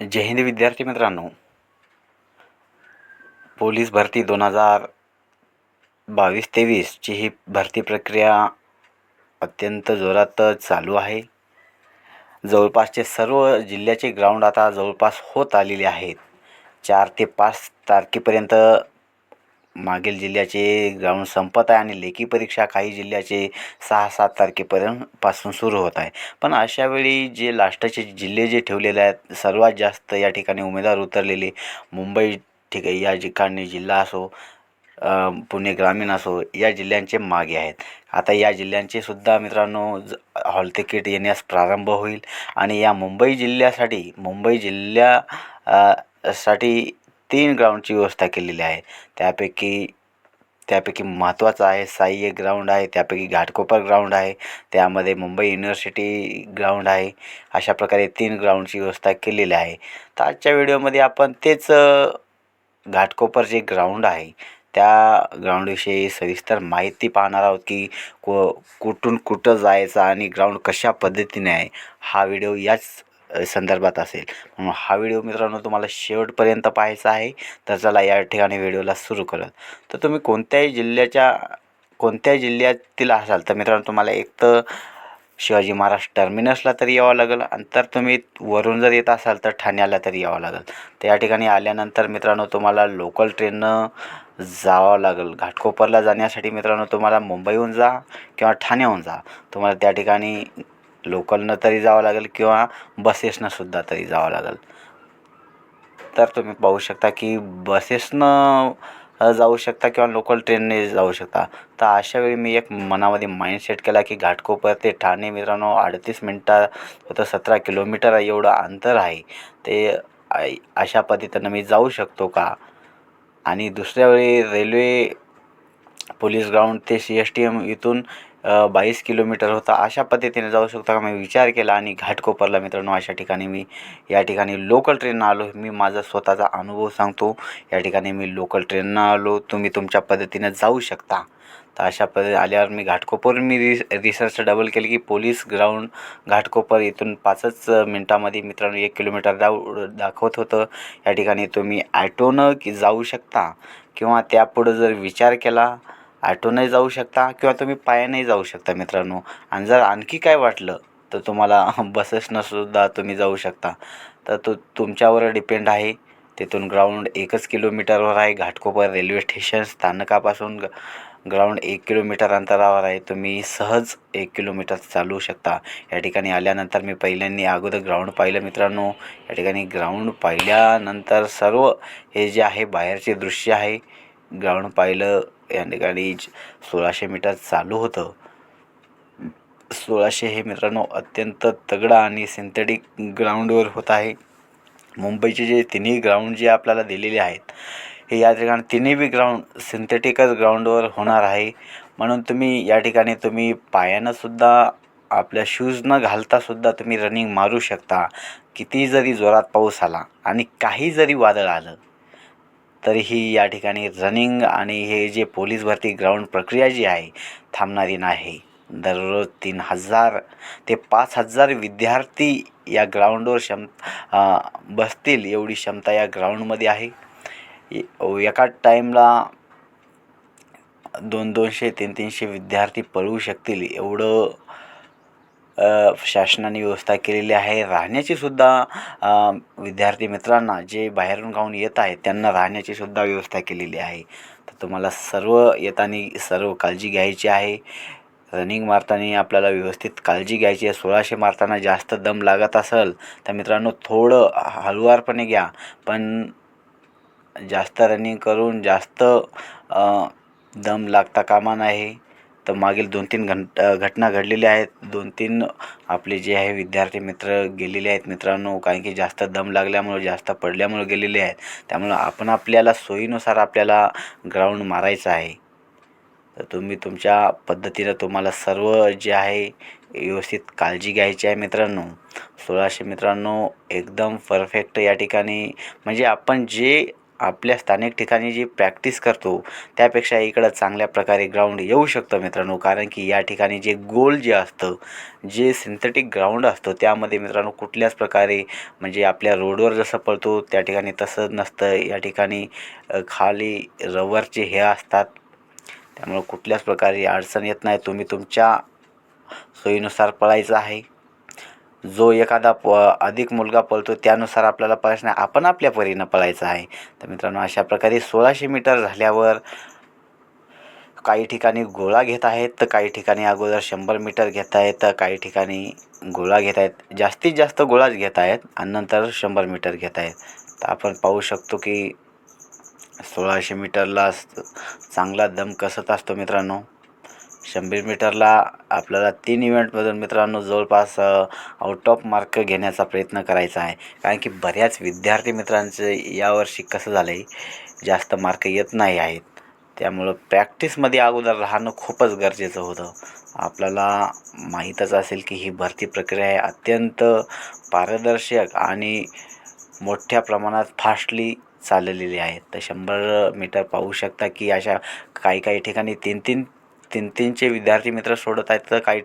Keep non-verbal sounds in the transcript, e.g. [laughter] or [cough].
जय हिंद विद्यार्थी मित्रांनो. पोलीस भरती दोन हजार बावीस तेवीसची ही भरती प्रक्रिया अत्यंत जोरात चालू आहे. जवळपासचे सर्व जिल्ह्याचे ग्राउंड आता जवळपास होत आलेले आहेत. चार ते पाच तारखेपर्यंत मागील जिल्ह्याचे ग्राउंड संपत आहे आणि लेखी परीक्षा काही जिल्ह्याचे सहा सात तारखेपर्यंत पासून सुरू होत आहे. पण अशावेळी जे लास्टचे जिल्हे जे ठेवलेले आहेत सर्वात जास्त या ठिकाणी उमेदवार उतरलेले मुंबई ठीक आहे या ठिकाणी जिल्हा असो पुणे ग्रामीण असो या जिल्ह्यांचे मागे आहेत. आता या जिल्ह्यांचे सुद्धा मित्रांनो ज हॉल तिकीट येण्यास प्रारंभ होईल. आणि या मुंबई जिल्ह्यासाठी मुंबई जिल्ह्या साठी तीन ग्राउंडची व्यवस्था केलेली आहे. त्यापैकी त्यापैकी महत्त्वाचं आहे साई एक ग्राउंड आहे त्यापैकी घाटकोपर ग्राउंड आहे त्यामध्ये मुंबई युनिव्हर्सिटी ग्राउंड आहे. अशा प्रकारे तीन ग्राउंडची व्यवस्था केलेली आहे. तर आजच्या व्हिडिओमध्ये आपण तेच घाटकोपर जे ग्राउंड आहे त्या ग्राउंडविषयी सविस्तर माहिती पाहणार आहोत की को कुठून कुठं जायचं आणि ग्राउंड कशा पद्धतीने आहे. हा व्हिडिओ याच संदर्भात असेल. म्हणून हा व्हिडिओ मित्रांनो तुम्हाला शेवटपर्यंत पाहायचा आहे. तर चला या ठिकाणी व्हिडिओला सुरू करत तर तुम्ही कोणत्याही जिल्ह्याच्या कोणत्याही जिल्ह्यातील असाल तर मित्रांनो तुम्हाला एक तर शिवाजी महाराज टर्मिनसला तरी यावं लागेल आणि तर तुम्ही वरून जर येत असाल तर ठाण्याला तरी यावं लागेल. तर या ठिकाणी आल्यानंतर मित्रांनो तुम्हाला लोकल ट्रेननं जावं लागेल. घाटकोपरला जाण्यासाठी मित्रांनो तुम्हाला मुंबईहून जा किंवा ठाण्याहून जा. तुम्हाला त्या ठिकाणी लोकलनं तरी जावं लागेल किंवा बसेसनं सुद्धा तरी जावं लागेल. तर तुम्ही पाहू शकता की बसेसनं जाऊ शकता किंवा लोकल ट्रेनने जाऊ शकता. तर अशा वेळी मी एक मनामध्ये माइंडसेट केला की घाटकोपर ते ठाणे मित्रांनो अडतीस मिनटा होतं सतरा किलोमीटर एवढं अंतर आहे. ते अशा पद्धतीनं मी जाऊ शकतो का? आणि दुसऱ्या वेळी रेल्वे पोलीस ग्राउंड ते सी एस टी एम इथून बावीस किलोमीटर होता. अशा पद्धतीने जाऊ शकता का? मी विचार केला आणि घाटकोपरला मित्रांनो अशा ठिकाणी मी या ठिकाणी लोकल ट्रेननं आलो. मी माझा स्वतःचा अनुभव सांगतो. या ठिकाणी मी लोकल ट्रेननं आलो. तुम्ही तुमच्या पद्धतीने जाऊ शकता. तर अशा पद्धती आल्यावर मी घाटकोपर मी रिस रिसर्च डबल केली की पोलीस ग्राउंड घाटकोपर इथून पाचच मिनटामध्ये मित्रांनो एक किलोमीटर दाव दाखवत होतं. या ठिकाणी तुम्ही ॲटोनं की जाऊ शकता? किंवा त्यापुढं जर विचार केला ॲटोनंही जाऊ शकता किंवा तुम्ही पायानेही जाऊ शकता मित्रांनो. आणि जर आणखी काय वाटलं तर तुम्हाला [laughs] बसेसनंसुद्धा तुम्ही जाऊ शकता. तर तो तुमच्यावर डिपेंड आहे. तिथून ग्राउंड एकच किलोमीटरवर आहे. घाटकोपर रेल्वे स्टेशन स्थानकापासून ग्राउंड एक किलोमीटर अंतरावर आहे. तुम्ही सहज एक किलोमीटर चालू शकता. या ठिकाणी आल्यानंतर मी पहिल्यांनी अगोदर ग्राउंड पाहिलं मित्रांनो. या ठिकाणी ग्राउंड पाहिल्यानंतर सर्व हे जे आहे बाहेरचे दृश्य आहे. ग्राउंड पाहिलं या ठिकाणी सोळाशे मीटर चालू होतं. सोळाशे हे मित्रांनो अत्यंत तगडा आणि सिंथेटिक ग्राउंडवर होत आहे. मुंबईचे जे तिन्ही ग्राउंड जे आपल्याला दिलेले आहेत हे या ठिकाणी तिन्ही बी ग्राउंड सिंथेटिकच ग्राउंडवर होणार आहे. म्हणून तुम्ही या ठिकाणी तुम्ही पायानंसुद्धा आपल्या शूज न घालतासुद्धा तुम्ही रनिंग मारू शकता. किती जरी जोरात पाऊस आला आणि काही जरी वादळ आलं तरीही या ठिकाणी रनिंग आणि हे जे पोलीस भरती ग्राउंड प्रक्रिया जी आहे थांबणारी नाही. दररोज तीन हजार ते पाच हजार विद्यार्थी या ग्राउंडवर क्षम बसतील एवढी क्षमता या ग्राउंडमध्ये आहे. एका टाईमला दोन दोनशे तीन तीनशे विद्यार्थी पळवू शकतील एवढं शासनाने व्यवस्था केलेली आहे. राहण्याची सुद्धा विद्यार्थी मित्रांना जे बाहेरून गाऊन येत आहेत त्यांना राहण्याची सुद्धा व्यवस्था केलेली आहे. तर तुम्हाला सर्व येताना सर्व काळजी घ्यायची आहे. रनिंग मारताना आपल्याला व्यवस्थित काळजी घ्यायची आहे. सोळाशे मारताना जास्त दम लागत असेल तर मित्रांनो थोडं हळुवारपणे घ्या. पण जास्त रनिंग करून जास्त दम लागता कामा नाही तर मागील दोन तीन घंट घटना घडलेल्या आहेत. दोन तीन आपले जे आहे विद्यार्थी मित्र गेलेले आहेत. मित्रांनो कारण की जास्त दम लागल्यामुळे जास्त पडल्यामुळे गेलेले आहेत. त्यामुळं आपण आपल्याला सोयीनुसार आपल्याला ग्राउंड मारायचं आहे. तर तुम्ही तुमच्या पद्धतीनं तुम्हाला सर्व जे आहे व्यवस्थित काळजी घ्यायची आहे मित्रांनो. सोळाशे मित्रांनो एकदम परफेक्ट या ठिकाणी. म्हणजे आपण जे आपल्या स्थानिक ठिकाणी जी प्रॅक्टिस करतो त्यापेक्षा इकडं चांगल्या प्रकारे ग्राउंड येऊ शकतं मित्रांनो. कारण की या ठिकाणी जे गोल जे असतं जे सिंथेटिक ग्राउंड असतं त्यामध्ये मित्रांनो कुठल्याच प्रकारे म्हणजे आपल्या रोडवर जसं पळतो त्या ठिकाणी तसं नसतं. या ठिकाणी खाली रबरचे हे असतात. त्यामुळं कुठल्याच प्रकारे अडचण येत नाही. तुम्ही तुमच्या सोयीनुसार पळायचं आहे. जो एखादा प अधिक मुलगा पळतो त्यानुसार आपल्याला पळायचं नाही आपण आपल्या परीनं पळायचं आहे. तर मित्रांनो अशा प्रकारे सोळाशे मीटर झाल्यावर काही ठिकाणी गोळा घेत आहेत तर काही ठिकाणी अगोदर शंभर मीटर घेत आहेत तर काही ठिकाणी गोळा घेत आहेत. जास्तीत जास्त गोळाच घेत आहेत आणि नंतर शंभर मीटर घेत आहेत. तर आपण पाहू शकतो की सोळाशे मीटरला चांगला दम कसत असतो मित्रांनो. शंभर मीटरला आपल्याला तीन इव्हेंटमधून मित्रांनो जवळपास आउट ऑफ मार्क घेण्याचा प्रयत्न करायचा आहे. कारण की बऱ्याच विद्यार्थी मित्रांचं यावर्षी कसं झालं आहे जास्त मार्क येत नाही आहेत. त्यामुळं प्रॅक्टिसमध्ये अगोदर राहणं खूपच गरजेचं होतं. आपल्याला माहीतच असेल की ही भरती प्रक्रिया आहे अत्यंत पारदर्शक आणि मोठ्या प्रमाणात फास्टली चाललेली आहे. तर शंभर मीटर पाहू शकता की अशा काही काही ठिकाणी तीन तीन तीन तीनचे विद्यार्थी मित्र सोडत आहेत तर काही